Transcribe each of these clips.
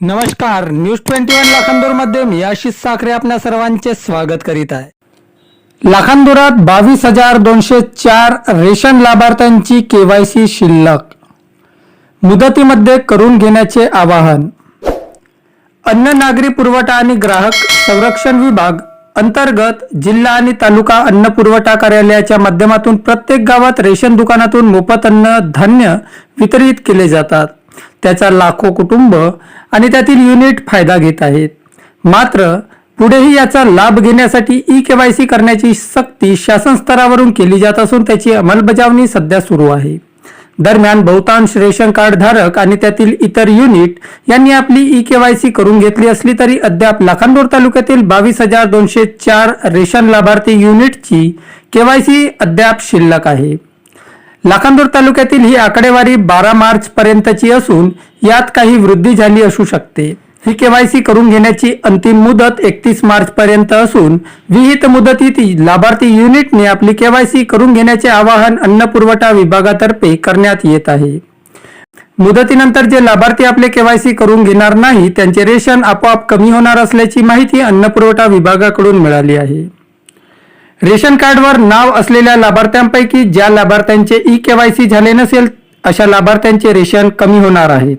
नमस्कार news twenty one लाखांदूरमध्ये मी आशिष साखरे आपल्या सर्वांचे स्वागत करीत आहे. लाखांदुरात बावीस हजार दोनशे चार रेशन लाभार्थ्यांची केवायसी शिल्लक. मुदतीमध्ये करून घेण्याचे आवाहन. अन्न नागरी पुरवठा आणि ग्राहक संरक्षण विभाग अंतर्गत जिल्हा आणि तालुका अन्न पुरवठा कार्यालयाच्या माध्यमातून प्रत्येक गावात रेशन दुकानातून मोफत अन्न धान्य वितरित केले जातात. त्याचा लाखो कुटुंब आणि त्यातील युनिट फायदा घेत आहेत. मात्र पुढेही याचा लाभ घेण्यासाठी ई केवायसी करण्याची सक्ती शासन स्तरावरून केली जात असून त्याची अंमलबजावणी सध्या सुरू आहे. दरम्यान बहुतांश रेशन कार्ड धारक आणि त्यातील इतर युनिट यांनी आपली ई केवायसी करून घेतली असली तरी अद्याप लाखांदोर तालुक्यातील बावीस हजार दोनशे चार रेशन लाभार्थी युनिटची केवायसी अद्याप शिल्लक आहे. लाखांदूर तालुक्यातील ही आकडेवारी बारा मार्च पर्यंतची असून यात काही वृद्धी झाली असू शकते. ही केवायसी करून घेण्याची अंतिम मुदत एकतीस मार्च पर्यंत असून विहित मुदतीत लाभार्थी युनिटने आपली केवायसी करून घेण्याचे आवाहन अन्न पुरवठा विभागातर्फे करण्यात येत आहे. मुदतीनंतर जे लाभार्थी आपले केवायसी करून घेणार नाही त्यांचे रेशन आपोआप कमी होणार असल्याची माहिती अन्न पुरवठा विभागाकडून मिळाली आहे. रेशन कार्डवर नाव असलेल्या लाभार्थ्यांपैकी ज्या लाभार्थ्यांचे ई केवायसी झाले नसेल अशा लाभार्थ्यांचे रेशन कमी होणार आहे.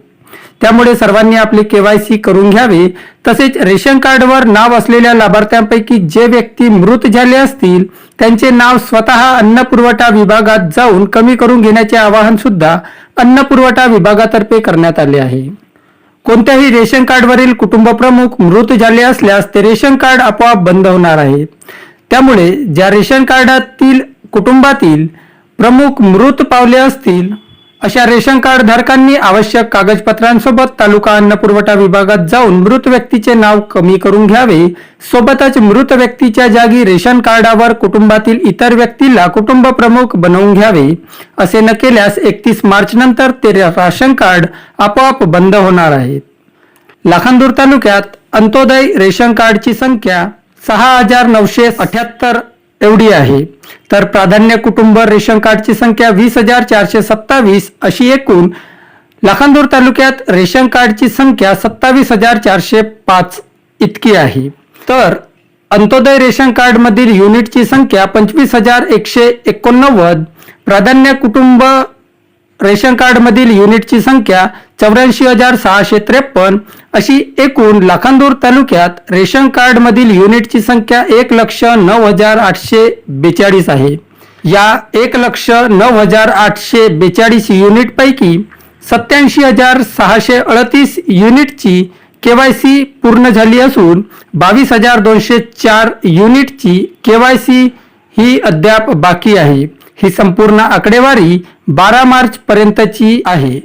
त्यामुळे सर्वांनी आपले केवायसी करून घ्यावे. तसेच रेशन कार्डवर नाव असलेल्या लाभार्थ्यांपैकी जे व्यक्ती मृत झाले असतील त्यांचे नाव स्वतः अन्न पुरवठा विभागात जाऊन कमी करून घेण्याचे आवाहन सुद्धा अन्न पुरवठा विभागातर्फे करण्यात आले आहे. कोणत्याही रेशन कार्डवरील कुटुंब प्रमुख मृत झाले असल्यास ते रेशन कार्ड आपोआप बंद होणार आहे. त्यामुळे ज्या रेशन कार्डातील कुटुंबातील प्रमुख मृत पावले असतील अशा रेशन कार्ड धारकांनी आवश्यक कागदपत्रांसोबत तालुका अन्न पुरवठा विभागात जाऊन मृत व्यक्तीचे नाव कमी करून घ्यावे. सोबतच मृत व्यक्तीच्या जागी रेशन कार्डावर कुटुंबातील इतर व्यक्तीला कुटुंब प्रमुख बनवून घ्यावे. असे न केल्यास एकतीस मार्च नंतर ते राशन कार्ड आपोआप बंद होणार आहेत. लाखांदूर तालुक्यात अंत्योदय रेशन कार्डची संख्या सहा हजार नऊशे अठ्याहत्तर एवढी आहे. तर प्राधान्य कुटुंब रेशन कार्डची संख्या वीस हजार चारशे सत्तावीस अशी एकूण लाखांदूर तालुक्यात रेशन कार्डची संख्या सत्तावीस हजार चारशे पाच इतकी आहे. तर अंत्योदय रेशन कार्डमधील युनिटची संख्या पंचवीस हजार एकशे एकोणनव्वद. प्राधान्य कुटुंब रेशन कार्डमधील युनिटची संख्या चौऱ्याऐंशी हजार सहाशे त्रेपन्न अशी एकूण लाखांदूर तालुक्यात रेशन कार्डमधील युनिटची संख्या एक लक्ष नऊ हजार आठशे बेचाळीस आहे. या एक लक्ष नऊ हजार आठशे बेचाळीस युनिटपैकी सत्याऐंशी हजार सहाशे अडतीस युनिटची केवायसी पूर्ण झाली असून बावीस हजार दोनशे चार युनिटची केवायसी ही अद्याप बाकी आहे. ही संपूर्ण आकडेवारी बारा मार्च पर्यंतची आहे.